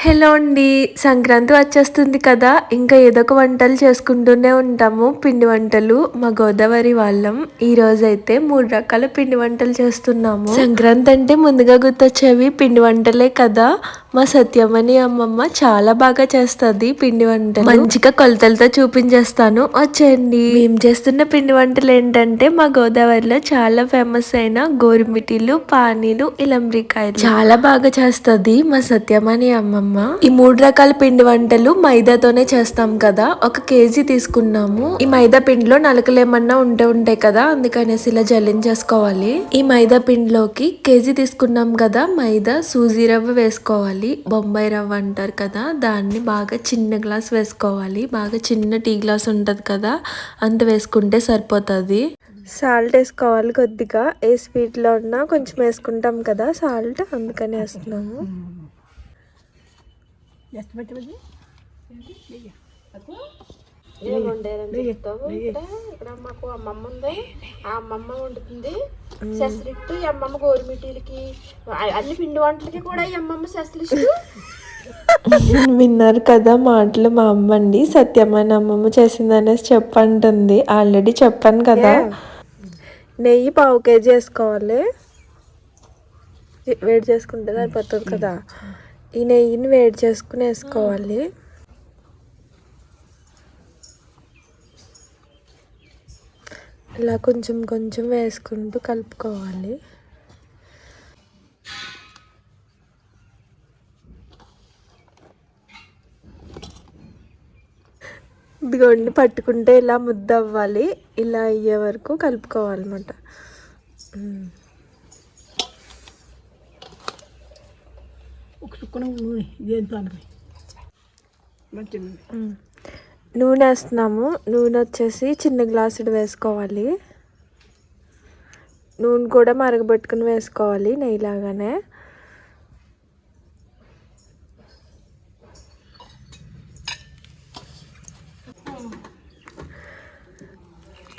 Hello అండి. సంక్రాంతి వచ్చేస్తుంది కదా. ఇంకా ఏదో ఒక వంటలు చేసుకుంటూనే ఉంటాము. పిండి వంటలు మా గోదావరి వాళ్ళం. ఈ రోజు అయితే మూడు రకాల పిండి వంటలు చేస్తున్నాము. సంక్రాంతి అంటే ముందుగా గుర్తొచ్చేవి పిండి వంటలే కదా. మా సత్యమణి అమ్మమ్మ చాలా బాగా చేస్తుంది పిండి వంటలు. మంచిగా కొలతలతో చూపించేస్తాను. వచ్చేయండి. మేము చేస్తున్న పిండి వంటలు ఏంటంటే మా గోదావరిలో చాలా ఫేమస్ అయిన గోరుమిటీలు పానీలు ఇలంబ్రికాయలు. చాలా బాగా చేస్తుంది మా సత్యమణి అమ్మమ్మ. ఈ మూడు రకాల పిండి వంటలు మైదాతోనే చేస్తాం కదా. ఒక కేజీ తీసుకున్నాము. ఈ మైదా పిండిలో నలకలు ఏమన్నా ఉంటే ఉంటాయి కదా అందుకనేసి ఇలా జల్లించేసుకోవాలి. ఈ మైదా పిండిలోకి కేజీ తీసుకున్నాం కదా మైదా సూజీ రవ్వ వేసుకోవాలి. బొంబాయి రవ్వ అంటారు కదా దాన్ని బాగా చిన్న గ్లాస్ వేసుకోవాలి. బాగా చిన్న టీ గ్లాస్ ఉంటది కదా అంత వేసుకుంటే సరిపోతుంది. సాల్ట్ వేసుకోవాలి కొద్దిగా. ఏ స్వీట్లో ఉన్నా కొంచెం వేసుకుంటాం కదా సాల్ట్ అందుకని వేస్తున్నాము. వండారని చెప్తావు ఇక్కడ ఇక్కడ మాకు అమ్మమ్మ ఉంది. ఆ అమ్మమ్మ వండుతుంది. శస్త్రిట్టు ఈ అమ్మమ్మ గోరుమిటీలకి అన్ని పిండి వంటలకి కూడా ఈ అమ్మమ్మ శస్త్రిట్టు విన్నారు కదా మాటలు మా అమ్మ అండి. సత్యమైన అమ్మమ్మ చేసిందనేసి చెప్పంటుంది. ఆల్రెడీ చెప్పాను కదా. నెయ్యి పావు కేజీ వేసుకోవాలి. వేడి చేసుకుంటే సరిపోతుంది కదా. ఈ నెయ్యిని వేడి చేసుకుని వేసుకోవాలి. ఇలా కొంచెం కొంచెం వేసుకుంటూ కలుపుకోవాలి. ఇదిగోండి పట్టుకుంటే ఇలా ముద్ద అవ్వాలి ఇలా అయ్యే వరకు కలుపుకోవాలన్నమాట. ఒక చుక్కన ఇదేంతో అనగా మంచి నూనె వేస్తున్నాము. నూనె వచ్చేసి చిన్న గ్లాసుడు వేసుకోవాలి. నూనె కూడా మరగబెట్టుకుని వేసుకోవాలి నెయ్యిలాగానే.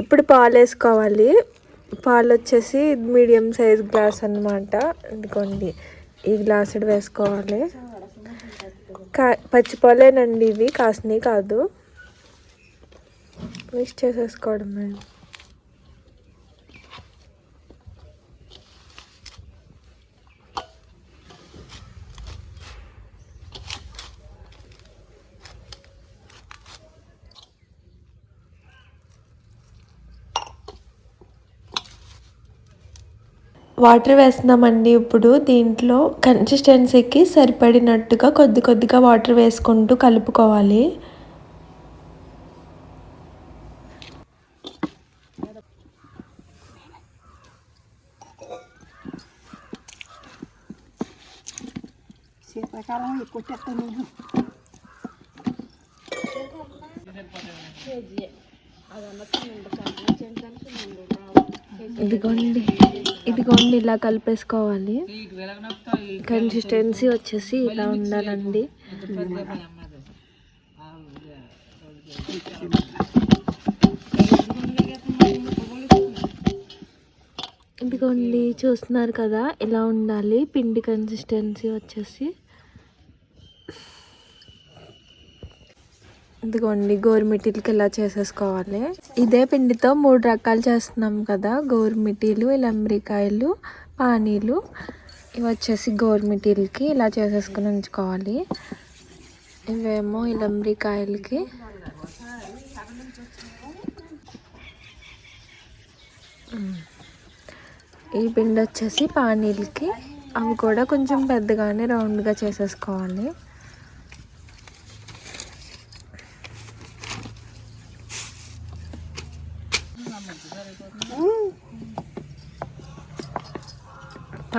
ఇప్పుడు పాలు వేసుకోవాలి. పాలు వచ్చేసి మీడియం సైజ్ గ్లాస్ అన్నమాట. ఇదిగోండి ఈ గ్లాసుడు వేసుకోవాలి. కా పచ్చిపాలేనండి ఇవి కాసినవి కాదు. మిక్స్ చేసేసుకోవడమే వాటర్ వేస్తున్నామండి ఇప్పుడు. దీంట్లో కన్సిస్టెన్సీకి సరిపడినట్టుగా కొద్ది కొద్దిగా వాటర్ వేసుకుంటూ కలుపుకోవాలి. శీతాకాలం ఎక్కువ చెత్త నేను ఇదిగోండి ఇదిగోండి ఇలా కలిపేసుకోవాలి. కన్సిస్టెన్సీ వచ్చేసి ఇలా ఉండాలండి. ఇదిగోండి చూస్తున్నారు కదా ఇలా ఉండాలి. పిండి కన్సిస్టెన్సీ వచ్చేసి. ఇదిగోండి గోరుమిటీలకి ఇలా చేసేసుకోవాలి? ఇదే పిండితో మూడు రకాలు చేస్తున్నాం కదా గోరుమిటీలు ఇలంబ్రికాయలు పానీలు. ఇవి వచ్చేసి గోరుమిటీలకి ఇలా చేసేసుకుని ఉంచుకోవాలి. ఇవేమో ఇలంబ్రికాయలకి ఈ పిండి వచ్చేసి పానీలకి. అవి కూడా కొంచెం పెద్దగానే రౌండ్గా చేసేసుకోవాలి.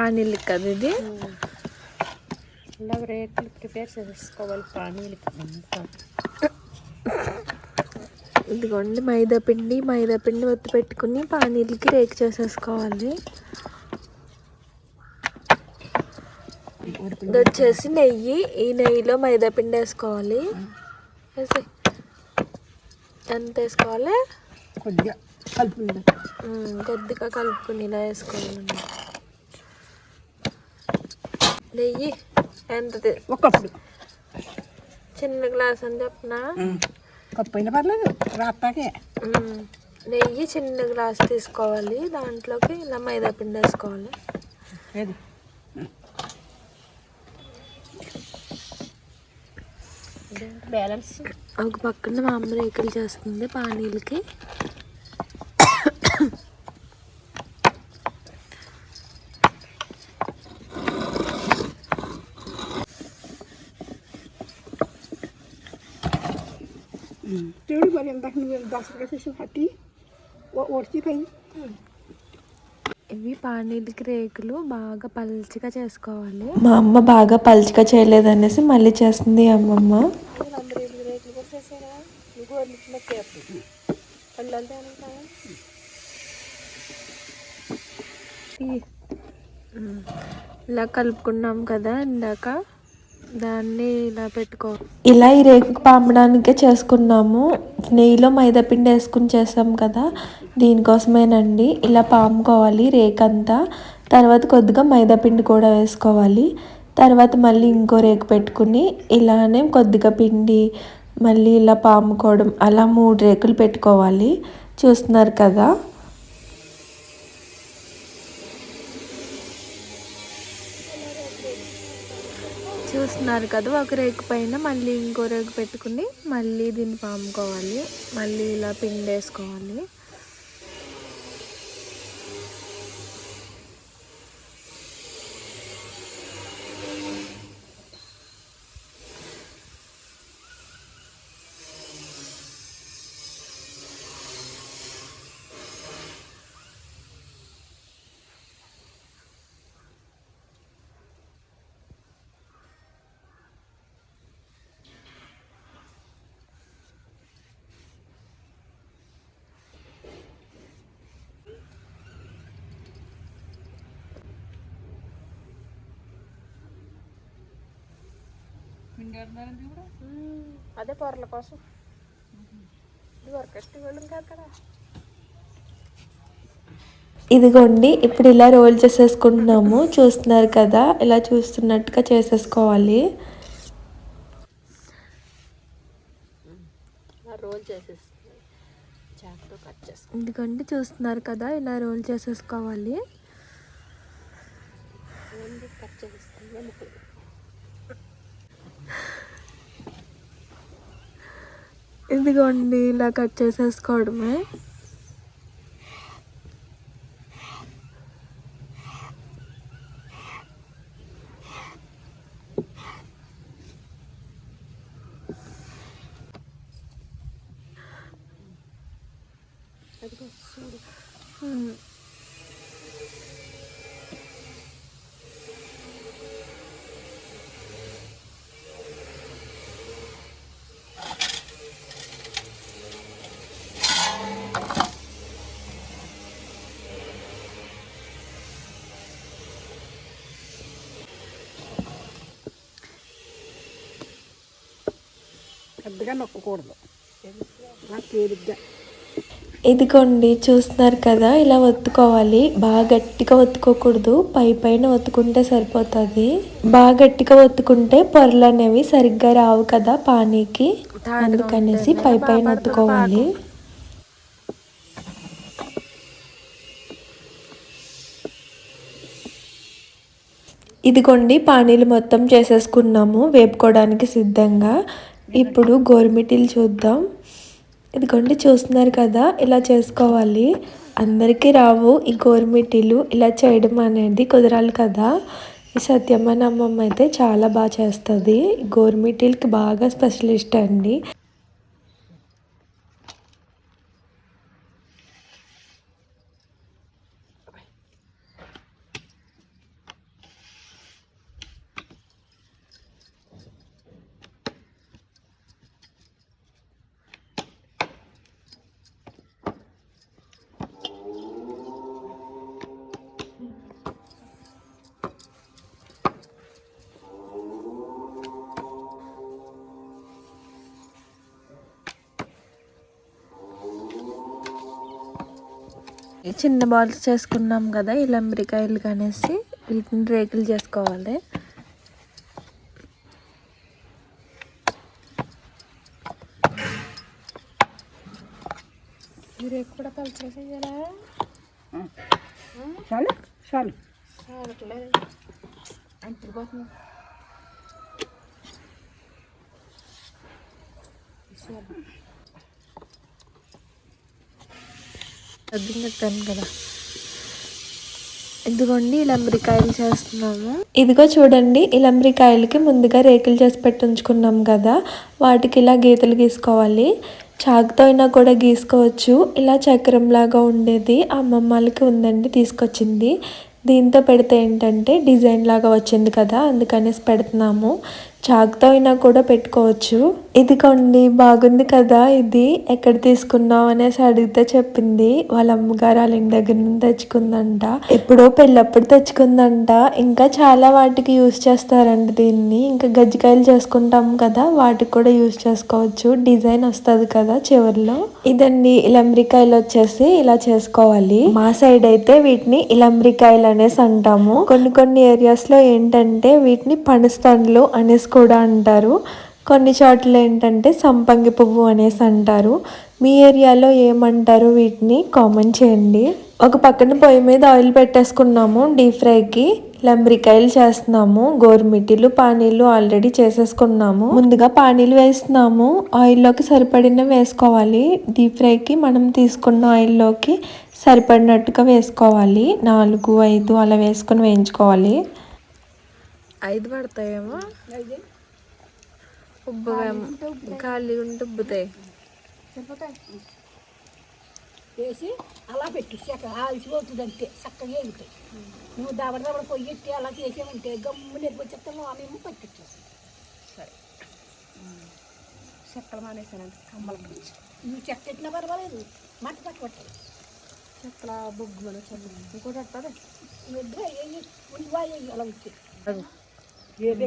పానీలకి కదా ఇది. రేట్లు ప్రిపేర్ చేసుకోవాలి పానీలకి ఇదిగోండి మైదా పిండి మైదా పిండి ఒత్తి పెట్టుకుని పానీలకి రేక్ చేసేసుకోవాలి. ఇది వచ్చేసి నెయ్యి. ఈ నెయ్యిలో మైదా పిండి వేసుకోవాలి. వేసి ఎంత వేసుకోవాలి? కొద్దిగా కలుపు ఉమ్, కొద్దిగా కలుపుకుని ఇలా వేసుకోవాలండి నెయ్యి ఎంత తి- ఒకప్పుడు చిన్న గ్లాస్ అని చెప్పనా? కప్పు అయినా పర్లేదు రాత్తాకే. నెయ్యి చిన్న గ్లాస్ తీసుకోవాలి దాంట్లోకి ఇలా మైదా పిండి వేసుకోవాలి. ఏది? బ్యాలెన్స్. ఒక పక్కన మా అమ్మ రేకులు చేస్తుంది పానీలకి. ఒడిచి ఇవి పానీలకి రేకులు బాగా పల్చగా చేసుకోవాలి. మా అమ్మ బాగా పల్చగా చేయలేదనేసి మళ్ళీ చేస్తుంది అమ్మమ్మ. ఇలా కలుపుకున్నాం కదా ఇందాక. దాన్ని ఇలా పెట్టుకో. ఇలా ఈ రేకు పామడానికే చేసుకున్నాము. నెయ్యిలో మైదా పిండి వేసుకుని చేసాం కదా దీనికోసమేనండి. ఇలా పాముకోవాలి రేకంతా. తర్వాత కొద్దిగా మైదా పిండి కూడా వేసుకోవాలి. తర్వాత మళ్ళీ ఇంకో రేకు పెట్టుకుని ఇలానే కొద్దిగా పిండి మళ్ళీ ఇలా పాముకోవడం అలా మూడు రేకులు పెట్టుకోవాలి. చూస్తున్నారు కదా? చూస్తున్నారు కదా ఒక రేకు పైన మళ్ళీ ఇంకో రేకు పెట్టుకుని మళ్ళీ దీన్ని పాముకోవాలి మళ్ళీ ఇలా పిండి అదే పొరల కోసం. ఇది వర్కస్ట్ వెళ్ళం కాదు కదా. ఇదిగోండి ఇప్పుడు ఇలా రోల్ చేసేసుకుంటున్నాము. చూస్తున్నారు కదా ఇలా చూస్తున్నట్టుగా చేసేసుకోవాలి. రోల్ చేసేస్తుంది చాకుతో కట్ చేసి ఇదిగోండి చూస్తున్నారు కదా ఇలా రోల్ చేసేసుకోవాలి. ఇదిగోండి ఇలా కట్ చేసేసుకోవడమే. పెద్దగా నొక్కకూడదు. నాకు తేలిగ్గా ఇదిగోండి చూస్తున్నారు కదా ఇలా ఒత్తుకోవాలి. బాగా గట్టిగా ఒత్తుకోకూడదు. పై పైన ఒత్తుకుంటే సరిపోతుంది. బాగా గట్టిగా ఒత్తుకుంటే పొరలు అనేవి సరిగ్గా రావు కదా పానీకి. అందుకనేసి పై పైన ఒత్తుకోవాలి. ఇదిగోండి పానీలు మొత్తం చేసేసుకున్నాము. వేపుకోవడానికి సిద్ధంగా. ఇప్పుడు గోరుమిటీలు చూద్దాం. ఇదిగోండి చూస్తున్నారు కదా ఇలా చేసుకోవాలి. అందరికీ రావు ఈ గోరుమిటీలు. ఇలా చేయడం అనేది కుదరాలి కదా. ఈ సత్యమ్మని అమ్మమ్మ అయితే చాలా బాగా చేస్తుంది. గోరుమిటీలకి బాగా స్పెషలిస్ట్ అండి. చిన్న బాల్స్ చేసుకున్నాం కదా ఈ లంబరికాయలు కానేసి వీటిని రేకులు చేసుకోవాలి. కూడా పలచేసేయాలా చాలు చాలు. చాలు అద్దం కదా. ఇదిగోండి ఇలంబ్రికాయలు చేస్తున్నాము. ఇదిగో చూడండి ఇలంబ్రికాయలకి ముందుగా రేకులు చేసి పెట్టుంచుకున్నాం కదా. వాటికి ఇలా గీతలు గీసుకోవాలి. చాకుతో అయినా కూడా గీసుకోవచ్చు. ఇలా చక్రం లాగా ఉండేది అమ్మమ్మలకి ఉందండి తీసుకొచ్చింది. దీంతో పెడితే ఏంటంటే డిజైన్ లాగా వచ్చింది కదా అందుకనేసి పెడుతున్నాము. చాకుతో అయినా కూడా పెట్టుకోవచ్చు. ఇదిగోండి బాగుంది కదా ఇది? ఎక్కడ తీసుకున్నావు అనేసి అడిగితే చెప్పింది. వాళ్ళ అమ్మగారు వాళ్ళ ఇంటి దగ్గర నుంచి తెచ్చుకుందంట. ఎప్పుడో పెళ్ళప్పుడు తెచ్చుకుందంట. ఇంకా చాలా వాటికి యూస్ చేస్తారండి దీన్ని. ఇంకా గజ్జికాయలు చేసుకుంటాం కదా వాటికి కూడా యూస్ చేసుకోవచ్చు. డిజైన్ వస్తుంది కదా చివరిలో. ఇదండి ఇలంబ్రికాయలు వచ్చేసి ఇలా చేసుకోవాలి. మా సైడ్ అయితే వీటిని ఇలంబ్రికాయలు అనేసి అంటాము. కొన్ని కొన్ని ఏరియాస్లో ఏంటంటే వీటిని పనస్తండ్లు అనేసి కూడా అంటారు. కొన్ని చోట్ల ఏంటంటే సంపంగి పువ్వు అనేసి అంటారు. మీ ఏరియాలో ఏమంటారు వీటిని కామెంట్ చేయండి. ఒక పక్కన పొయ్యి మీద ఆయిల్ పెట్టేసుకున్నాము డీప్ ఫ్రైకి. లంబ్రికాయలు చేస్తున్నాము గోరుమిటీలు పానీలు ఆల్రెడీ చేసేసుకున్నాము. ముందుగా పానీలు వేస్తున్నాము. ఆయిల్లోకి సరిపడిన వేసుకోవాలి. డీప్ ఫ్రైకి మనం తీసుకున్న ఆయిల్లోకి సరిపడినట్టుగా వేసుకోవాలి. నాలుగు ఐదు అలా వేసుకొని వేయించుకోవాలి. ఐదు పడతాయేమో? ఉబ్బగా. ఖాళీ ఉంటే ఉబ్బుతాయి. సరిపోతాయి వేసి అలా పెట్టు చెక్క ఆల్చిపోతుంది అంతే చక్కగా వెళ్తాయి నువ్వు దబడ దబడ పొయ్యి ఎట్టి అలా చేసామంటే గమ్మున ఎగ్గొచ్చేస్తాము ఆమెమో పట్టించేస్తాం సరే. చెక్కలు మానేసానంటే కమ్మలు పిచ్చి నువ్వు చెక్క ఎట్టినా పర్వాలేదు మట్టి పట్టు పట్టాలి. చెక్కల బొగ్గు మన చెక్కలు ఇంకోటి ఏ ఉల్లిపాయ వేయి అలా ఉత్తి ఏపీ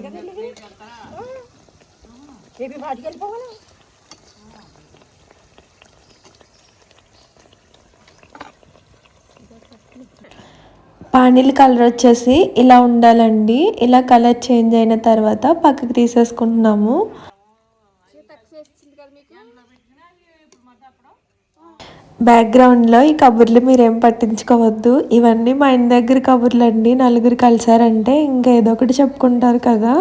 కదా ఏపీ పాటికి వెళ్ళిపోవాలి. పానీల కలర్ వచ్చేసి ఇలా ఉండాలండి. ఇలా కలర్ చేంజ్ అయిన తర్వాత పక్కకి తీసేసుకుంటున్నాము. బ్యాక్గ్రౌండ్లో ఈ కబుర్లు మీరేం పట్టించుకోవద్దు. ఇవన్నీ మా ఇంటి దగ్గర కబుర్లు అండి నలుగురు కలిసారంటే ఇంకా ఏదో ఒకటి చెప్పుకుంటారు కదా.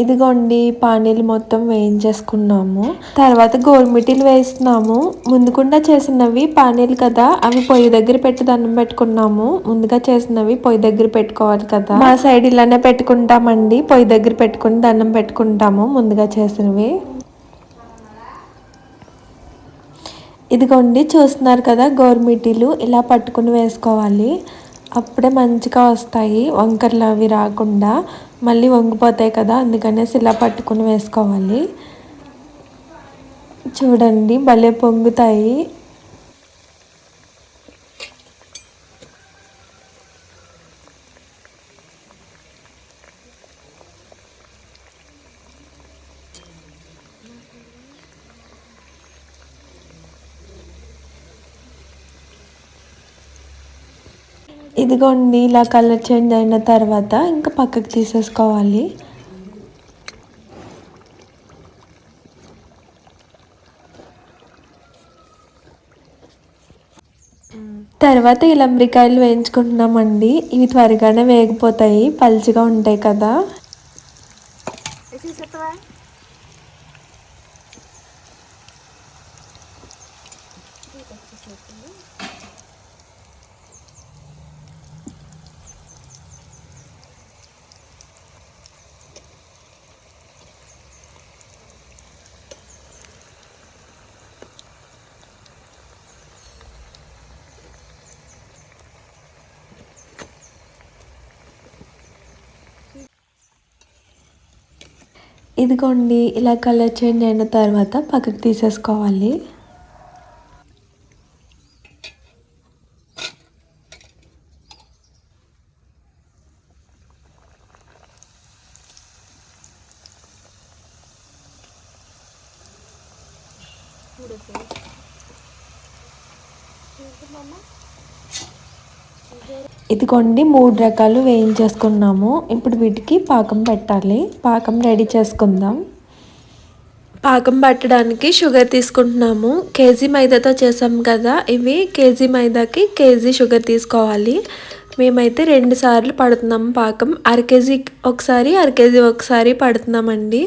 ఇదిగోండి పానీలు మొత్తం వేయించేసుకున్నాము. తర్వాత గోరుమిటీలు వేస్తున్నాము. ముందుకుండా చేసినవి పానీలు కదా అవి పొయ్యి దగ్గర పెట్టి దండం పెట్టుకున్నాము. ముందుగా చేసినవి పొయ్యి దగ్గర పెట్టుకోవాలి కదా. మా సైడ్ ఇలానే పెట్టుకుంటామండి. పొయ్యి దగ్గర పెట్టుకుని దండం పెట్టుకుంటాము ముందుగా చేసినవి. ఇదిగోండి చూస్తున్నారు కదా గోరుమిటీలు ఇలా పట్టుకుని వేసుకోవాలి. అప్పుడే మంచిగా వస్తాయి. వంకర్లు అవి రాకుండా మళ్ళీ వంగిపోతాయి కదా అందుకనేసి ఇలా పట్టుకుని వేసుకోవాలి. చూడండి భలే పొంగుతాయి. ఇదిగోండి ఇలా కలర్ చేంజ్ అయిన తర్వాత ఇంకా పక్కకు తీసేసుకోవాలి. తర్వాత ఇలంబ్రికాయలు వేయించుకుంటున్నామండి. ఇవి త్వరగానే వేగిపోతాయి పలుచగా ఉంటాయి కదా. ఇదిగోండి ఇలా కలర్ చేంజ్ అయిన తర్వాత పక్కకు తీసేసుకోవాలి. ఇదిగోండి మూడు రకాలు వేయించేసుకున్నాము. ఇప్పుడు వీటికి పాకం పెట్టాలి. పాకం రెడీ చేసుకుందాం. పాకం పట్టడానికి షుగర్ తీసుకుంటున్నాము. కేజీ మైదాతో చేసాం కదా. ఇవి కేజీ మైదాకి కేజీ షుగర్ తీసుకోవాలి. మేమైతే రెండు సార్లు పడుతున్నాము పాకం. అర కేజీ ఒకసారి అర కేజీ ఒకసారి పడుతున్నామండి.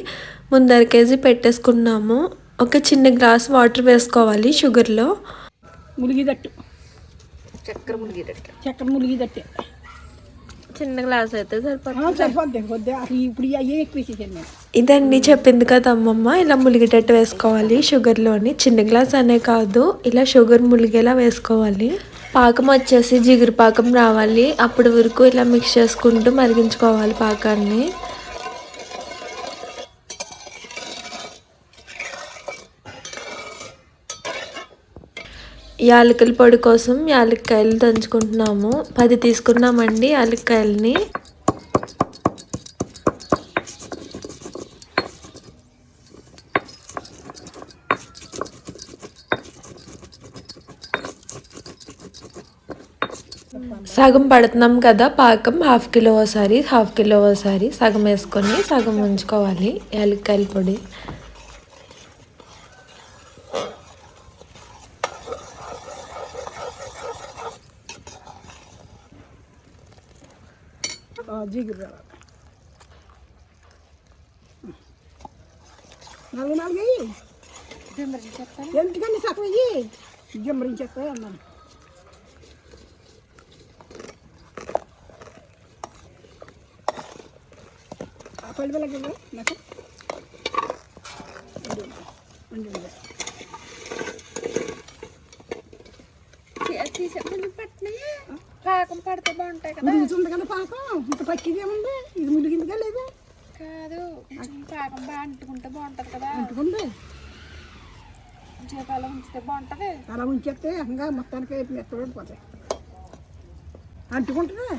ముందు అర కేజీ పెట్టేసుకున్నాము. ఒక చిన్న గ్లాస్ వాటర్ వేసుకోవాలి షుగర్లో. ములిగిదట్టు చక్కెర మునిగేటట్టు చక్కెర ములిగిదట్టే చిన్న గ్లాస్ అయితే సరిపోతుంది. ఆ, సరిపోద్ది కొద్ది అసలు ఇప్పుడు అయ్యే ఎక్కువ వేసేసాను ఇదండి చెప్పింది కదా అమ్మమ్మ. ఇలా ములిగేటట్టు వేసుకోవాలి. షుగర్లోని చిన్న గ్లాస్ అనే కాదు. ఇలా షుగర్ ములిగేలా వేసుకోవాలి. పాకం వచ్చేసి జిగురు పాకం రావాలి. అప్పటి వరకు ఇలా మిక్స్ చేసుకుంటూ మరిగించుకోవాలి పాకాన్ని. యాలకుల పొడి కోసం యాలక్కాయలు దంచుకుంటున్నాము. పది తీసుకున్నామండి యాలక్కాయలని. సగం పడుతున్నాం కదా పాకం హాఫ్ కిలో ఒకసారి హాఫ్ కిలో ఒకసారి సగం వేసుకొని సగం ఉంచుకోవాలి యాలక్కాయల పొడి ఆ, జిగురు రావాలి నాలుగు నాలుగు వెయ్యి ఎందుకని సగం వెయ్యి గిమ్మరించేస్తా అన్నాను పళ్ళు పది వేలకి నాకు పాకం పడితే బాగుంటాయి కదా ఉంది కదా పాపం ఇంత పచ్చిది ఏముంది ఇది మునిగిందిగా లేదా కాదు పాకం బాగా అంటుకుంటే బాగుంటది కదా అంటుకుంది జీపాలు ఉంచితే బాగుంటది అలా ఉంచేస్తే ఇంకా మొత్తానికి మెత్తబడిపోతాయి అంటుకుంటుందా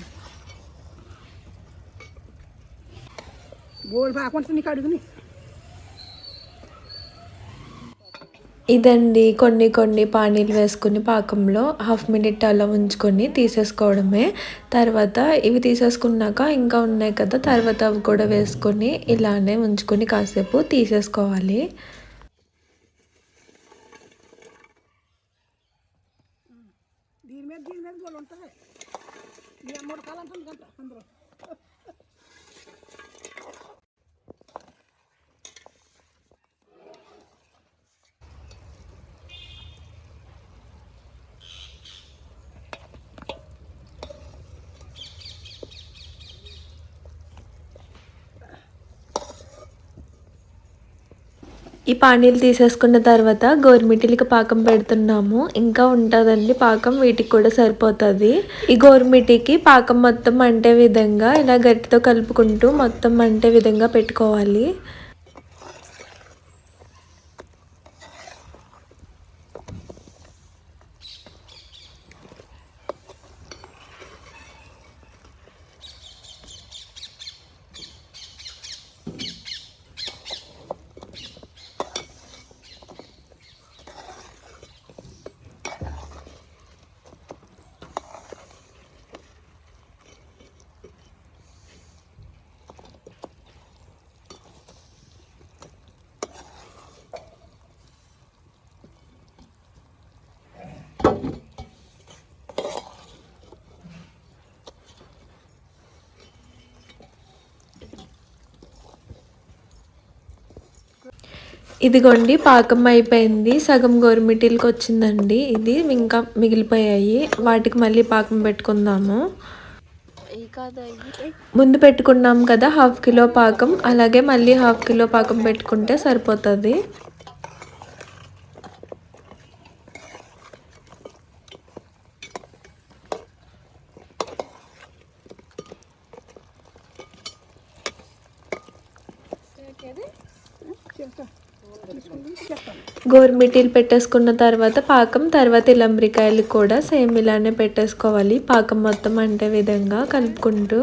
గోల్డ్ పాకుంటుంది నీకు అడుగుని. ఇదండి కొన్ని కొన్ని పానీలు వేసుకుని పాకంలో హాఫ్ మినిట్ అలా ఉంచుకొని తీసేసుకోవడమే. తర్వాత ఇవి తీసేసుకున్నాక ఇంకా ఉన్నాయి కదా తర్వాత అవి కూడా వేసుకొని ఇలానే ఉంచుకొని కాసేపు తీసేసుకోవాలి దీని మీద దీని మీద గోల్డ్ ఉంటుంది ఈ మూడు కాలం ఉంటుంది కంట అందరూ ఈ పానీలు తీసేసుకున్న తర్వాత గోరుమిటిలకి పాకం పెడుతున్నాము. ఇంకా ఉంటుందండి పాకం వీటికి కూడా సరిపోతుంది. ఈ గోరుమిటికి పాకం మొత్తం అంటే విధంగా ఇలా గట్టితో కలుపుకుంటూ మొత్తం అంటే విధంగా పెట్టుకోవాలి. ఇదిగోండి పాకం అయిపోయింది. సగం గోరుమిటిల్కి వచ్చిందండి ఇది ఇంకా మిగిలిపోయాయి. వాటికి మళ్ళీ పాకం పెట్టుకుందాము. ముందు పెట్టుకున్నాం కదా హాఫ్ కిలో పాకం. అలాగే మళ్ళీ హాఫ్ కిలో పాకం పెట్టుకుంటే సరిపోతుంది. గోరుమిటీలు పెట్టేసుకున్న తర్వాత పాకం తర్వాత ఇలంబ్రికాయలు కూడా సేమ్ ఇలానే పెట్టేసుకోవాలి. పాకం మొత్తం అంటే విధంగా కలుపుకుంటూ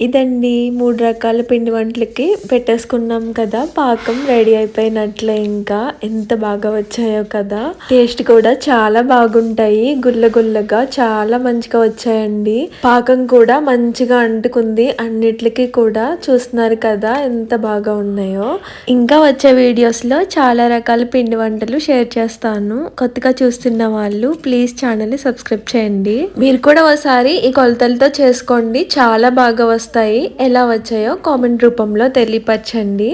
ఇదండి మూడు రకాల పిండి వంటలకి పెట్టేసుకున్నాం కదా. పాకం రెడీ అయిపోయినట్లే ఇంకా. ఎంత బాగా వచ్చాయో కదా. టేస్ట్ కూడా చాలా బాగుంటాయి. గుల్ల గుల్లగా చాలా మంచిగా వచ్చాయండి. పాకం కూడా మంచిగా అంటుకుంది. అన్నిట్లకి కూడా చూస్తున్నారు కదా ఎంత బాగా ఉన్నాయో. ఇంకా వచ్చే వీడియోస్లో చాలా రకాల పిండి వంటలు షేర్ చేస్తాను. కొత్తగా చూస్తున్న వాళ్ళు ప్లీజ్ ఛానల్ని సబ్స్క్రైబ్ చేయండి. మీరు కూడా ఒకసారి ఈ కొలతలతో చేసుకోండి. చాలా బాగా వస్తాయి. ఎలా వచ్చాయో కామెంట్ రూపంలో తెలియపరచండి.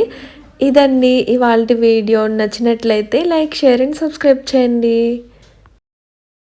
ఇదండి ఇవాళ వీడియో. నచ్చినట్లయితే లైక్ షేర్ అండ్ సబ్స్క్రైబ్ చేయండి.